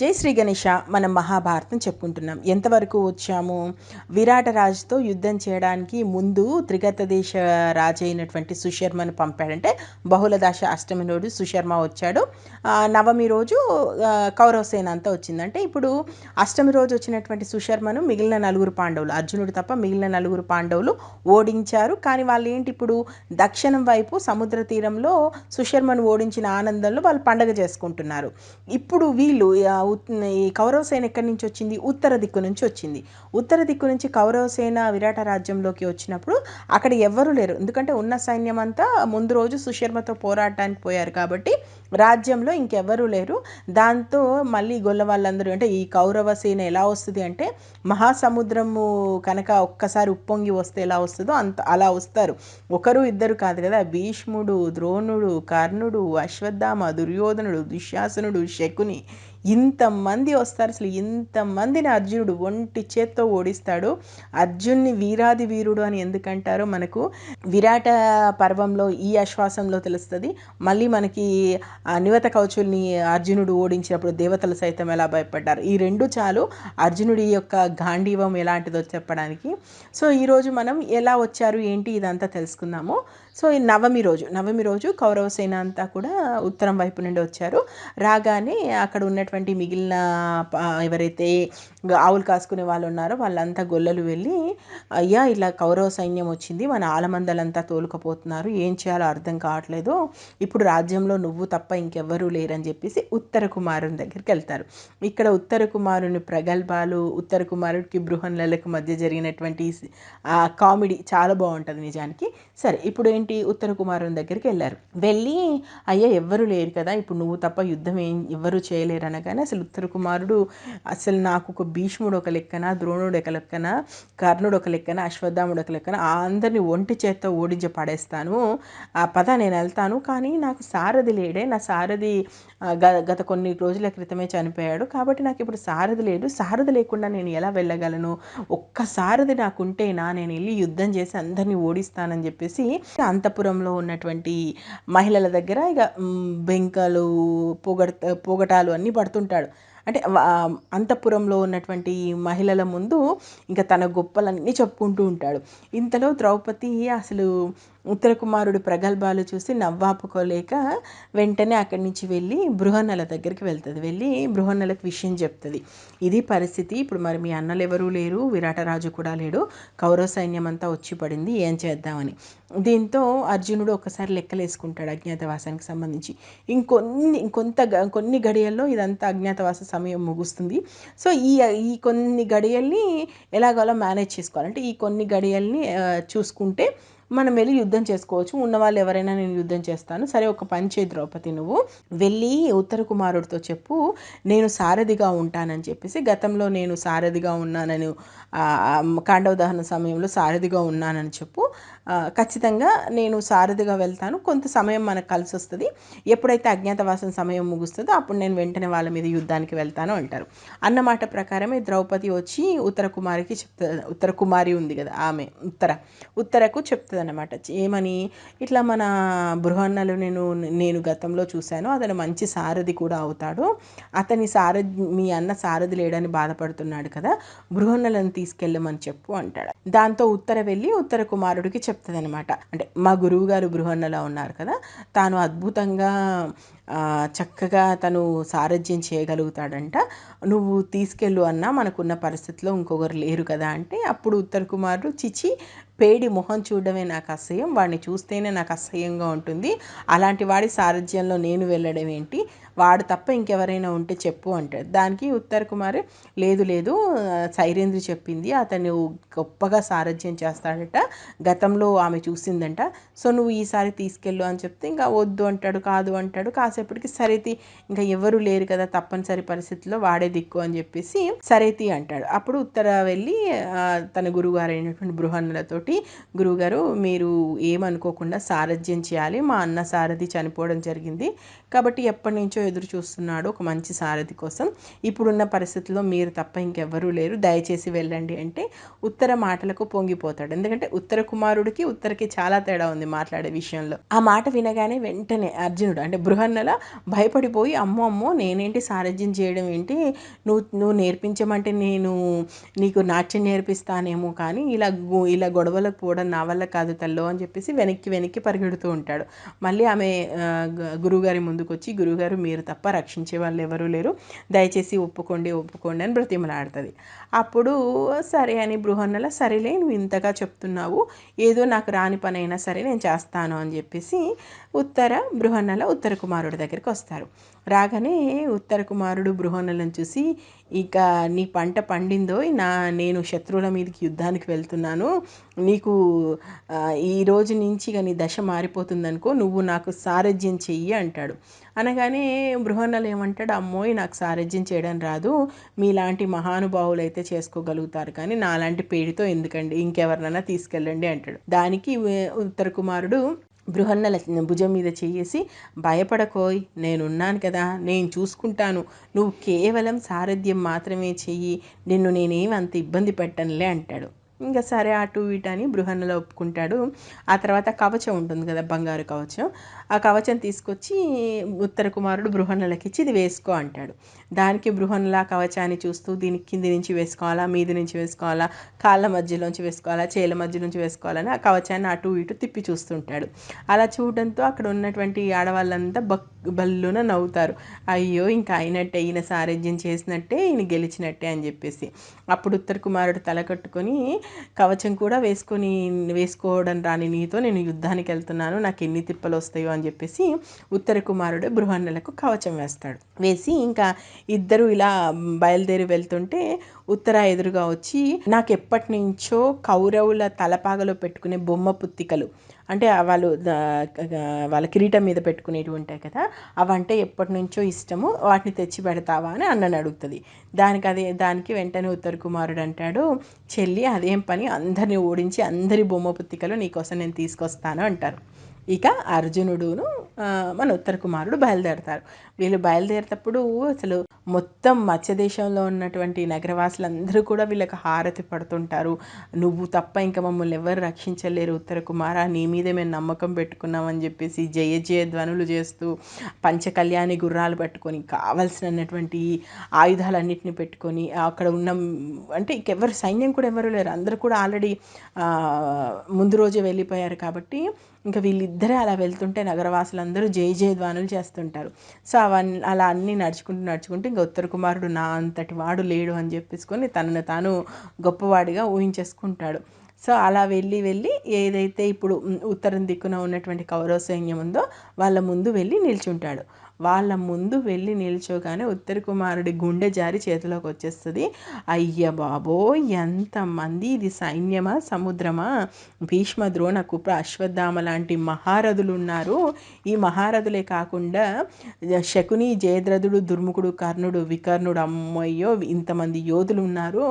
జై శ్రీ గణేష మనం మహాభారతం చెప్పుకుంటున్నాం. ఎంతవరకు వచ్చాము? విరాట రాజుతో యుద్ధం చేయడానికి ముందు త్రిగత దేశ రాజు అయినటువంటి సుశర్మను పంపాడంటే బహుళదాశ అష్టమి రోజు సుశర్మ వచ్చాడు. నవమి రోజు కౌరవసేన అంతా వచ్చిందంటే ఇప్పుడు అష్టమి రోజు వచ్చినటువంటి సుశర్మను మిగిలిన నలుగురు పాండవులు అర్జునుడు తప్ప మిగిలిన నలుగురు పాండవులు ఓడించారు. కానీ వాళ్ళు ఏంటి ఇప్పుడు దక్షిణం వైపు సముద్ర తీరంలో సుశర్మను ఓడించిన ఆనందంలో వాళ్ళు పండగ చేసుకుంటున్నారు. ఇప్పుడు వీళ్ళు ఈ కౌరవ సేన ఎక్కడి నుంచి వచ్చింది? ఉత్తర దిక్కు నుంచి వచ్చింది. ఉత్తర దిక్కు నుంచి కౌరవ సేన విరాట రాజ్యంలోకి వచ్చినప్పుడు అక్కడ ఎవ్వరూ లేరు. ఎందుకంటే ఉన్న సైన్యం అంతా ముందు రోజు సుశర్మతో పోరాడటానికి పోయారు కాబట్టి రాజ్యంలో ఇంకెవ్వరూ లేరు. దాంతో మళ్ళీ గొల్ల వాళ్ళందరూ అంటే ఈ కౌరవ సేన ఎలా వస్తుంది అంటే మహాసముద్రము కనుక ఒక్కసారి ఉప్పొంగి వస్తే ఎలా వస్తుందో అంత అలా వస్తారు. ఒకరు ఇద్దరు కాదు కదా. భీష్ముడు ద్రోణుడు కర్ణుడు అశ్వత్థామ దుర్యోధనుడు దుశ్శాసనుడు శకుని ఇంతమంది వస్తారు. అసలు ఇంతమందిని అర్జునుడు ఒంటి చేత్తో ఓడిస్తాడు. అర్జున్ని వీరాది వీరుడు అని ఎందుకంటారో మనకు విరాట పర్వంలో ఈ ఆశ్వాసంలో తెలుస్తుంది. మళ్ళీ మనకి ఆ నివత కౌచుల్ని అర్జునుడు ఓడించినప్పుడు దేవతలు సైతం ఎలా భయపడ్డారు? ఈ రెండు చాలు అర్జునుడి యొక్క గాంధీవం ఎలాంటిదో చెప్పడానికి. సో ఈరోజు మనం ఎలా వచ్చారు ఏంటి ఇదంతా తెలుసుకుందాము. సో ఈ నవమి రోజు నవమి రోజు కౌరవ సేన అంతా కూడా ఉత్తరం వైపు నుండి వచ్చారు. రాగానే అక్కడ ఉన్నటువంటి మిగిలిన ఎవరైతే ఆవులు కాసుకునే వాళ్ళు ఉన్నారో వాళ్ళంతా గొల్లలు వెళ్ళి అయ్యా ఇలా కౌరవ సైన్యం వచ్చింది మన ఆలమందలంతా తోలుకపోతున్నారు ఏం చేయాలో అర్థం కావట్లేదు. ఇప్పుడు రాజ్యంలో నువ్వు తప్ప ఇంకెవ్వరూ లేరని చెప్పేసి ఉత్తర కుమారుని దగ్గరికి వెళ్తారు. ఇక్కడ ఉత్తర కుమారుని ప్రగల్భాలు ఉత్తర కుమారుడికి బృహన్లలకు మధ్య జరిగినటువంటి కామెడీ చాలా బాగుంటుంది నిజానికి. సరే ఇప్పుడు ఏంటి ఉత్తర కుమారుని దగ్గరికి వెళ్ళారు. వెళ్ళి అయ్యా ఎవ్వరు లేరు కదా. ఇప్పుడు నువ్వు తప్ప యుద్ధం ఏం ఎవ్వరు చేయలేరు అనగానే అసలు ఉత్తర కుమారుడు అసలు నాకు ఒక భీష్ముడు ఒక లెక్కన ద్రోణుడు ఒక లెక్కన కర్ణుడు ఒక లెక్కన అశ్వత్థాముడు ఒక లెక్కన అందరిని ఒంటి చేత్తో ఓడించి పడేస్తాను ఆ పద నేను వెళ్తాను. కానీ నాకు సారథి లేడే. నా సారథి గ- గత కొన్ని రోజుల క్రితమే చనిపోయాడు. కాబట్టి నాకు ఇప్పుడు సారథి లేడు సారథి లేకుండా నేను ఎలా వెళ్ళగలను? ఒక్క సారథి నాకు ఉంటేనా నేను వెళ్ళి యుద్ధం చేసి అందరినీ ఓడిస్తానని చెప్పేసి అంతపురంలో ఉన్నటువంటి మహిళల దగ్గర ఇక బెంకలు పొగడ పొగటాలు అన్నీ పడుతుంటాడు. అంటే అంతఃపురంలో ఉన్నటువంటి మహిళల ముందు ఇంకా తన గొప్పలన్నీ చెప్పుకుంటూ ఉంటాడు. ఇంతలో ద్రౌపది అసలు ఉత్తర కుమారుడు ప్రగల్భాలు చూసి నవ్వాపుకోలేక వెంటనే అక్కడి నుంచి వెళ్ళి బృహన్నల దగ్గరికి వెళ్తుంది. వెళ్ళి బృహన్నలకు విషయం చెప్తుంది. ఇది పరిస్థితి. ఇప్పుడు మరి మీ అన్నలు ఎవరూ లేరు విరాటరాజు కూడా లేడు. కౌరవ సైన్యం అంతా వచ్చి పడింది. ఏం చేద్దామని. దీంతో అర్జునుడు ఒకసారి లెక్కలేసుకుంటాడు అజ్ఞాతవాసానికి సంబంధించి. ఇంకొన్ని ఇంకొంత కొన్ని గడియల్లో ఇదంతా అజ్ఞాతవాస సమయం ముగుస్తుంది. సో ఈ ఈ కొన్ని గడియల్ని ఎలాగోలా మేనేజ్ చేసుకోవాలంటే ఈ కొన్ని గడియల్ని చూసుకుంటే మనం వెళ్ళి యుద్ధం చేసుకోవచ్చు. ఉన్న వాళ్ళు ఎవరైనా నేను యుద్ధం చేస్తాను. సరే ఒక పని చేయి ద్రౌపది నువ్వు. వెళ్ళి ఉత్తర కుమారుడితో చెప్పు నేను సారథిగా ఉంటానని చెప్పేసి గతంలో నేను సారథిగా ఉన్నానని కాండవ దహన సమయంలో సారథిగా ఉన్నానని చెప్పు. ఖచ్చితంగా నేను సారథిగా వెళ్తాను. కొంత సమయం మనకు కలిసి వస్తుంది. ఎప్పుడైతే అజ్ఞాతవాసం సమయం ముగుస్తుందో అప్పుడు నేను వెంటనే వాళ్ళ మీద యుద్ధానికి వెళ్తాను అంటారు. అన్నమాట ప్రకారమే ద్రౌపది వచ్చి ఉత్తర కుమారికి చెప్తుంది ఉత్తర కుమారి ఉంది కదా ఆమె ఉత్తర ఉత్తరకు చెప్తుంది. అనమాట ఏమని? ఇట్లా మన బృహన్నలు నేను నేను గతంలో చూశాను. అతను మంచి సారథి కూడా అవుతాడు. అతని సారథి మీ అన్న సారథి లేడని బాధపడుతున్నాడు కదా. బృహన్నలను తీసుకెళ్ళమని చెప్పు అంటాడు. దాంతో ఉత్తర వెళ్ళి ఉత్తర కుమారుడికి చెప్తుంది అనమాట అంటే మా గురువు గారు బృహన్నలా ఉన్నారు కదా. తాను అద్భుతంగా చక్కగా తను సారథ్యం చేయగలుగుతాడంట. నువ్వు తీసుకెళ్ళు అన్నా మనకున్న పరిస్థితిలో ఇంకొకరు లేరు కదా అంటే అప్పుడు ఉత్తర కుమారుడు చిచి పేడి మొహం చూడడమే నాకు అసహ్యం. వాడిని చూస్తేనే నాకు అసహ్యంగా ఉంటుంది. అలాంటి వాడి సారథ్యంలో నేను వెళ్ళడం ఏంటి? వాడు తప్ప ఇంకెవరైనా ఉంటే చెప్పు అంటాడు. దానికి ఉత్తర కుమార్ లేదు లేదు సైరేంద్రి చెప్పింది. అతను గొప్పగా సారథ్యం చేస్తాడట. గతంలో ఆమె చూసిందంట. సో నువ్వు ఈసారి తీసుకెళ్ళు అని చెప్తే ఇంకా వద్దు అంటాడు కాదు అంటాడు. కాసేపటికి సరేతి ఇంకా ఎవరు లేరు కదా తప్పనిసరి పరిస్థితుల్లో వాడే దిక్కు అని చెప్పేసి సరేతి అంటాడు. అప్పుడు ఉత్తర వెళ్ళి తన గురుగారైనటువంటి అయినటువంటి గురువుగారు మీరు ఏమనుకోకుండా సారథ్యం చేయాలి. మా అన్న సారథి చనిపోవడం జరిగింది. కాబట్టి ఎప్పటి నుంచో ఎదురు చూస్తున్నాడు ఒక మంచి సారథి కోసం. ఇప్పుడున్న పరిస్థితుల్లో మీరు తప్ప ఇంకెవ్వరూ లేరు. దయచేసి వెళ్ళండి అంటే ఉత్తర మాటలకు పొంగిపోతాడు. ఎందుకంటే ఉత్తర కుమారుడికి ఉత్తరకి చాలా తేడా ఉంది మాట్లాడే విషయంలో. ఆ మాట వినగానే వెంటనే అర్జునుడు అంటే బృహన్నల భయపడిపోయి అమ్మో అమ్మో నేనేంటి సారథ్యం చేయడం ఏంటి? నువ్వు నువ్వు నేర్పించమంటే నేను నీకు నాట్యం నేర్పిస్తానేమో కానీ ఇలా ఇలా గొడవలకు పోవడం నా వల్ల కాదు తల్లో అని చెప్పేసి వెనక్కి వెనక్కి పరిగెడుతూ ఉంటాడు. మళ్ళీ ఆమె గురువుగారి ముందు ముందుకొచ్చి గురువుగారు మీరు తప్ప రక్షించే వాళ్ళు ఎవరూ లేరు. దయచేసి ఒప్పుకోండి ఒప్పుకోండి అని బ్రతిమలాడుతుంది. అప్పుడు సరే అని బృహన్నల సరేలే నువ్వు ఇంతగా చెప్తున్నావు ఏదో నాకు రాని పని అయినా సరే నేను చేస్తాను అని చెప్పేసి ఉత్తర బృహన్నల ఉత్తర కుమారుడి దగ్గరికి వస్తారు. రాగానే ఉత్తర కుమారుడు బృహన్నలను చూసి ఇక నీ పంట పండిందో నా నేను శత్రువుల మీదకి యుద్ధానికి వెళ్తున్నాను నీకు ఈ రోజు నుంచి కానీ దశ మారిపోతుందనుకో నువ్వు నాకు సారథ్యం చెయ్యి అంటాడు. అనగానే బృహన్నలు ఏమంటాడు అమ్మోయ్ నాకు సారథ్యం చేయడం రాదు. మీలాంటి మహానుభావులు అయితే చేసుకోగలుగుతారు కానీ నాలాంటి పేడితో ఎందుకండి? ఇంకెవరినైనా తీసుకెళ్ళండి అంటాడు. దానికి ఉత్తర కుమారుడు బృహన్నల భుజం మీద చేసి భయపడకోయ్ నేనున్నాను కదా నేను చూసుకుంటాను. నువ్వు కేవలం సారథ్యం మాత్రమే చెయ్యి. నిన్ను నేనేం అంత ఇబ్బంది పెట్టనులే అంటాడు. ఇంకా సరే అటు ఇటు అని బృహన్నలో ఒప్పుకుంటాడు. ఆ తర్వాత కవచం ఉంటుంది కదా బంగారు కవచం. ఆ కవచం తీసుకొచ్చి ఉత్తర కుమారుడు బృహన్నలకి ఇచ్చి ఇది వేసుకో అంటాడు. దానికి బృహన్లా కవచాన్ని చూస్తూ దీనికి కింది నుంచి వేసుకోవాలా మీది నుంచి వేసుకోవాలా కాళ్ళ మధ్యలోంచి వేసుకోవాలా చేల మధ్య నుంచి వేసుకోవాలని ఆ కవచాన్ని అటు ఇటు తిప్పి చూస్తుంటాడు. అలా చూడడంతో అక్కడ ఉన్నటువంటి ఆడవాళ్ళంతా బక్ బల్లున నవ్వుతారు. అయ్యో ఇంకా అయినట్టే ఈయన సారథ్యం చేసినట్టే ఈయన గెలిచినట్టే అని చెప్పేసి. అప్పుడు ఉత్తర కుమారుడు తల కట్టుకొని కవచం కూడా వేసుకొని వేసుకోవడం రాని నీతో నేను యుద్ధానికి వెళ్తున్నాను నాకు ఎన్ని తిప్పలు వస్తాయో అని చెప్పేసి ఉత్తర కుమారుడు బృహన్నలకు కవచం వేస్తాడు. వేసి ఇంకా ఇద్దరు ఇలా బయలుదేరి వెళ్తుంటే ఉత్తర ఎదురుగా వచ్చి నాకు ఎప్పటి నుంచో కౌరవుల తలపాగలో పెట్టుకునే బొమ్మ పుత్తికలు. అంటే వాళ్ళు వాళ్ళ కిరీటం మీద పెట్టుకునేటివి ఉంటాయి కదా అవంటే ఎప్పటి నుంచో ఇష్టము. వాటిని తెచ్చి పెడతావా అని అన్నని అడుగుతుంది. దానికి అదే దానికి వెంటనే ఉత్తర కుమారుడు అంటాడు చెల్లి అదేం పని? అందరిని ఓడించి అందరి బొమ్మ పుత్తికలు నీకోసం నేను తీసుకొస్తాను అంటారు. ఇక అర్జునుడును మన ఉత్తర కుమారుడు బయలుదేరతారు. వీళ్ళు బయలుదేరేటప్పుడు అసలు మొత్తం మత్స్య దేశంలో ఉన్నటువంటి నగరవాసులందరూ కూడా వీళ్ళకి హారతి పడుతుంటారు. నువ్వు తప్ప ఇంకా మమ్మల్ని ఎవరు రక్షించలేరు ఉత్తర కుమార నీ మీదే మేము నమ్మకం పెట్టుకున్నామని చెప్పేసి జయ జయ ధ్వనులు చేస్తూ పంచకళ్యాణి గుర్రాలు పట్టుకొని కావలసినటువంటి ఆయుధాలన్నింటినీ పెట్టుకొని అక్కడ ఉన్న అంటే ఇంకెవరు సైన్యం కూడా ఎవరు లేరు. అందరూ కూడా ఆల్రెడీ ముందు రోజే వెళ్ళిపోయారు కాబట్టి ఇంకా వీళ్ళిద్దరే అలా వెళ్తుంటే నగరవాసులందరూ జై జయ ధ్వానులు చేస్తుంటారు. సో అవన్నీ అలా అన్నీ నడుచుకుంటూ నడుచుకుంటూ ఇంకా ఉత్తర కుమారుడు నా అంతటి వాడు లేడు అని చెప్పేసుకొని తనను తాను గొప్పవాడిగా ఊహించేసుకుంటాడు. సో అలా వెళ్ళి వెళ్ళి ఏదైతే ఇప్పుడు ఉత్తరం దిక్కున ఉన్నటువంటి కౌరవ సైన్యం ఉందో వాళ్ళ ముందు వెళ్ళి నిల్చుంటాడు. వాళ్ళ ముందు వెళ్ళి నిల్చోగానే ఉత్తర కుమారుడి గుండె జారి చేతిలోకి వచ్చేస్తుంది. అయ్య బాబోయ్ ఎంతమంది ఇది సైన్యమా సముద్రమా? భీష్మ ద్రోణ కుప్ర అశ్వత్థామ లాంటి మహారథులు ఉన్నారు. ఈ మహారథులే కాకుండా శకుని జయద్రథుడు దుర్ముఖుడు కర్ణుడు వికర్ణుడు అమ్మయ్యో ఇంతమంది యోధులు ఉన్నారు.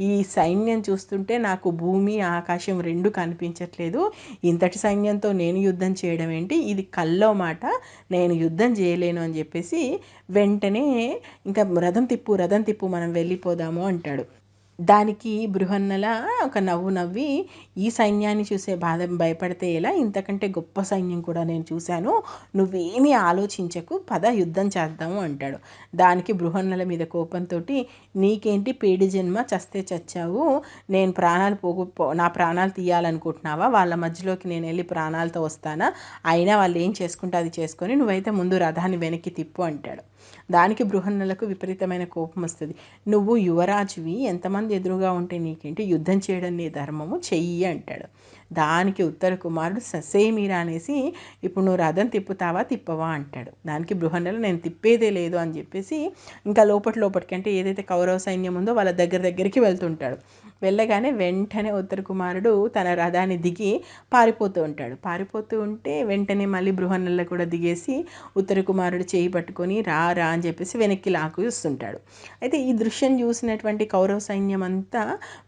ఈ సైన్యం చూస్తుంటే నాకు భూమి ఆకాశం రెండు కనిపించట్లేదు. ఇంతటి సైన్యంతో నేను యుద్ధం చేయడం ఏంటి? ఇది కల్లో మాట. నేను యుద్ధం చేయలేను. అని చెప్పేసి వెంటనే ఇంకా రథం తిప్పు రథం తిప్పు మనం వెళ్ళిపోదాము అంటాడు. దానికి బృహన్నల ఒక నవ్వు నవ్వి ఈ సైన్యాన్ని చూసే బాధ భయపడితే ఎలా? ఇంతకంటే గొప్ప సైన్యం కూడా నేను చూశాను. నువ్వేమీ ఆలోచించకు. పద యుద్ధం చేద్దాము అంటాడు. దానికి బృహన్నల మీద కోపంతో నీకేంటి పేడి జన్మ? చస్తే చచ్చావు. నేను ప్రాణాలు పోగు నా ప్రాణాలు తీయాలనుకుంటున్నావా? వాళ్ళ మధ్యలోకి నేను వెళ్ళి ప్రాణాలతో వస్తానా? అయినా వాళ్ళు ఏం చేసుకుంటే అది చేసుకొని నువ్వైతే ముందు రథాన్ని వెనక్కి తిప్పు అంటాడు. దానికి బృహన్నలకు విపరీతమైన కోపం వస్తుంది. నువ్వు యువరాజువి ఎంతమంది ఎదురుగా ఉంటే నీకేంటి? యుద్ధం చేయడం నీ ధర్మము చెయ్యి అంటాడు. దానికి ఉత్తర కుమారుడు ససేమీరా అనేసి ఇప్పుడు నువ్వు రథం తిప్పుతావా తిప్పవా? అంటాడు. దానికి బృహన్నలు నేను తిప్పేదే లేదు అని చెప్పేసి ఇంకా లోపటి లోపటికి అంటే ఏదైతే కౌరవ సైన్యం ఉందో వాళ్ళ దగ్గర దగ్గరికి వెళ్తుంటాడు. వెళ్ళగానే వెంటనే ఉత్తర కుమారుడు తన రథాన్ని దిగి పారిపోతూ ఉంటాడు. పారిపోతూ ఉంటే వెంటనే మళ్ళీ బృహన్నల్లో కూడా దిగేసి ఉత్తర కుమారుడు చేయి పట్టుకొని రా రా అని చెప్పేసి వెనక్కి లాకు చూస్తుంటాడు అయితే ఈ దృశ్యం చూసినటువంటి కౌరవ సైన్యం అంతా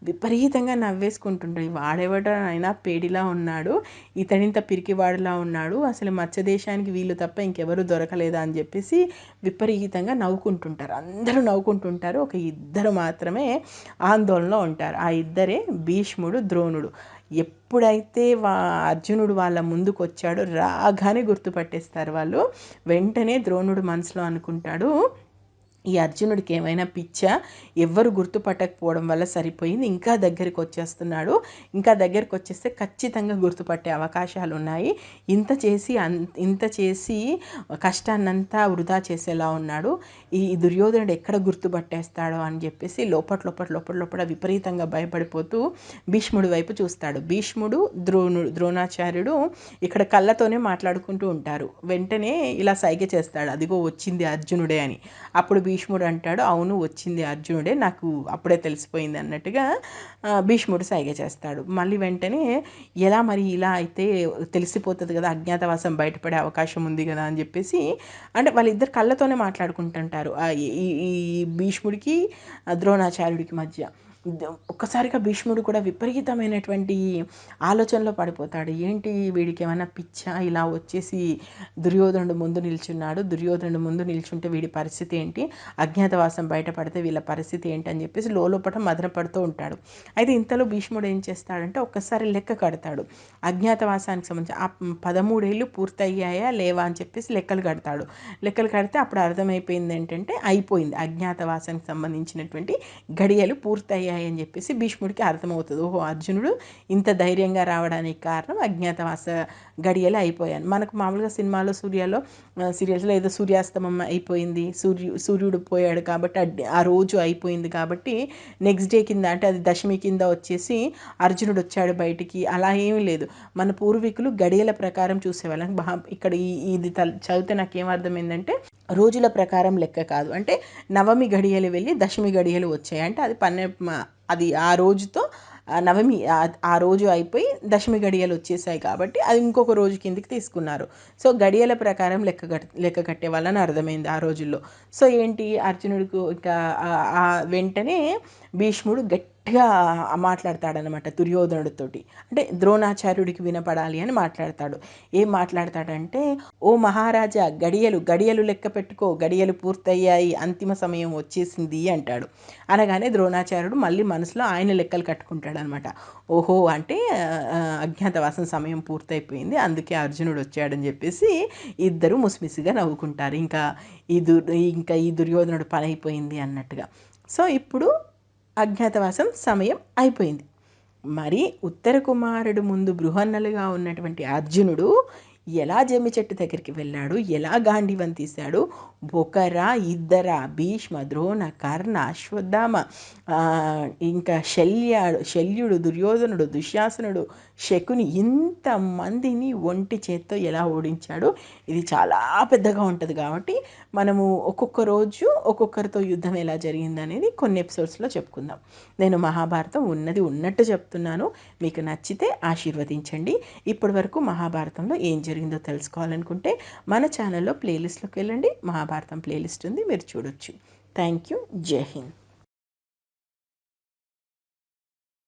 విపరీతంగా నవ్వేసుకుంటుంటాడు వాడెవడైనా పేడిలా ఉన్నాడు. ఇతడింత పిరికివాడులా ఉన్నాడు. అసలు మత్స్య దేశానికి వీళ్ళు తప్ప ఇంకెవరు దొరకలేదా అని చెప్పేసి విపరీతంగా నవ్వుకుంటుంటారు. అందరూ నవ్వుకుంటుంటారు. ఒక ఇద్దరు మాత్రమే ఆందోళనలో ఉంటారు. ఆ ఇద్దరే భీష్ముడు ద్రోణుడు. ఎప్పుడైతే వా అర్జునుడు వాళ్ళ ముందుకు వచ్చాడో రాగానే గుర్తుపట్టేస్తారు వాళ్ళు. వెంటనే ద్రోణుడు మనసులో అనుకుంటాడు ఈ అర్జునుడికి ఏమైనా పిచ్చా? ఎవ్వరు గుర్తుపట్టకపోవడం వల్ల సరిపోయింది. ఇంకా దగ్గరికి వచ్చేస్తున్నాడు ఇంకా దగ్గరికి వచ్చేస్తే ఖచ్చితంగా గుర్తుపట్టే అవకాశాలు ఉన్నాయి ఇంత చేసి ఇంత చేసి కష్టాన్నంతా వృధా చేసేలా ఉన్నాడు. ఈ దుర్యోధనుడు ఎక్కడ గుర్తుపట్టేస్తాడో అని చెప్పేసి లోపల లోపల లోపల లోపల విపరీతంగా భయపడిపోతూ భీష్ముడి వైపు చూస్తాడు. భీష్ముడు ద్రోణుడు ద్రోణాచార్యుడు ఇక్కడ కళ్ళతోనే మాట్లాడుకుంటూ ఉంటారు. వెంటనే ఇలా సైగ చేస్తాడు. అదిగో వచ్చింది అర్జునుడే అని. అప్పుడు భీష్ముడు అంటాడు అవును వచ్చింది అర్జునుడే నాకు అప్పుడే తెలిసిపోయింది అన్నట్టుగా భీష్ముడు సైగ చేస్తాడు. మళ్ళీ వెంటనే ఎలా మరి ఇలా అయితే తెలిసిపోతుంది కదా అజ్ఞాతవాసం బయటపడే అవకాశం ఉంది కదా అని చెప్పేసి అంటే వాళ్ళిద్దరు కళ్ళతోనే మాట్లాడుకుంటుంటారు. ఈ ఈ- భీష్ముడికి ద్రోణాచార్యుడికి మధ్య. ఒక్కసారిగా భీష్ముడు కూడా విపరీతమైనటువంటి ఆలోచనలో పడిపోతాడు. ఏంటి వీడికి ఏమైనా పిచ్చా? ఇలా వచ్చేసి దుర్యోధనుడు ముందు నిల్చున్నాడు. దుర్యోధనుడు ముందు నిల్చుంటే వీడి పరిస్థితి ఏంటి? అజ్ఞాతవాసం బయటపడితే వీళ్ళ పరిస్థితి ఏంటి అని చెప్పేసి లోలోపట మదన పడుతూ ఉంటాడు. అయితే ఇంతలో భీష్ముడు ఏం చేస్తాడంటే ఒక్కసారి లెక్క కడతాడు. అజ్ఞాతవాసానికి సంబంధించి ఆ పదమూడేళ్ళు పూర్తయ్యాయా లేవా అని చెప్పేసి లెక్కలు కడతాడు. లెక్కలు కడితే అప్పుడు అర్థమైపోయింది ఏంటంటే అయిపోయింది. అజ్ఞాతవాసానికి సంబంధించినటువంటి గడియలు పూర్తయ్యాయి. అని చెప్పేసి భీష్ముడికి అర్థమవుతుంది. ఓహో అర్జునుడు ఇంత ధైర్యంగా రావడానికి కారణం అజ్ఞాతవాస గడియలు అయిపోయాను మనకు మామూలుగా సినిమాలో సూర్యలో సీరియల్స్లో ఏదో సూర్యాస్తమం అయిపోయింది సూర్యు సూర్యుడు పోయాడు కాబట్టి ఆ- రోజు అయిపోయింది కాబట్టి నెక్స్ట్ డే కింద అంటే అది దశమి కింద వచ్చేసి అర్జునుడు వచ్చాడు బయటికి. అలా ఏమీ లేదు. మన పూర్వీకులు గడియల ప్రకారం చూసేవాళ్ళం. ఇక్కడ ఈ ఇది తల్- చదివితే నాకు ఏమర్థమైందంటే రోజుల ప్రకారం లెక్క కాదు. అంటే నవమి గడియలు వెళ్ళి దశమి గడియలు వచ్చాయి. అంటే అది పన్నె అది ఆ రోజుతో నవమి ఆ- రోజు అయిపోయి దశమి గడియలు వచ్చేసాయి కాబట్టి అది ఇంకొక రోజు కిందికి తీసుకున్నారు. సో గడియల ప్రకారం లెక్క కట్ లెక్క కట్టే వాళ్ళని అర్థమైంది ఆ రోజుల్లో. సో ఏంటి అర్జునుడికి ఇంకా వెంటనే భీష్ముడు గట్టిగా మాట్లాడతాడనమాట దుర్యోధనుడితోటి. అంటే ద్రోణాచార్యుడికి వినపడాలి అని మాట్లాడతాడు. ఏం మాట్లాడతాడంటే ఓ మహారాజా గడియలు గడియలు లెక్క పెట్టుకో గడియలు పూర్తయ్యాయి అంతిమ సమయం వచ్చేసింది అంటాడు. అనగానే ద్రోణాచార్యుడు మళ్ళీ మనసులో ఆయన లెక్కలు కట్టుకుంటాడు అనమాట ఓహో అంటే అజ్ఞాతవాసం సమయం పూర్తయిపోయింది అందుకే అర్జునుడు వచ్చాడని చెప్పేసి ఇద్దరు ముసిమిసిగా నవ్వుకుంటారు. ఇంకా ఈ దుర్ ఇంకా ఈ దుర్యోధనుడు పని అయిపోయింది అన్నట్టుగా. సో ఇప్పుడు అజ్ఞాతవాసం సమయం అయిపోయింది. మరి ఉత్తర కుమారుడు ముందు బృహన్నలుగా ఉన్నటువంటి అర్జునుడు ఎలా జమ్మి చెట్టు దగ్గరికి వెళ్ళాడు? ఎలా గాంధీవం తీశాడు? బొకర ఇద్దరా భీష్మ ద్రోణ కర్ణ అశ్వత్థామ ఇంకా శల్యాడు శల్యుడు దుర్యోధనుడు దుశ్శాసనుడు శకుని ఇంతమందిని ఒంటి చేత్తో ఎలా ఓడించాడు ఇది చాలా పెద్దగా ఉంటుంది కాబట్టి మనము ఒక్కొక్క రోజు ఒక్కొక్కరితో యుద్ధం ఎలా జరిగింది అనేది కొన్ని ఎపిసోడ్స్లో చెప్పుకుందాం. నేను మహాభారతం ఉన్నది ఉన్నట్టు చెప్తున్నాను. మీకు నచ్చితే ఆశీర్వదించండి. ఇప్పటి వరకు మహాభారతంలో ఏం జరిగిందో తెలుసుకోవాలనుకుంటే మన ఛానల్లో ప్లేలిస్ట్లోకి వెళ్ళండి. మహాభారతం ప్లేలిస్ట్ ఉంది మీరు చూడొచ్చు. Thank you. జై హింద్.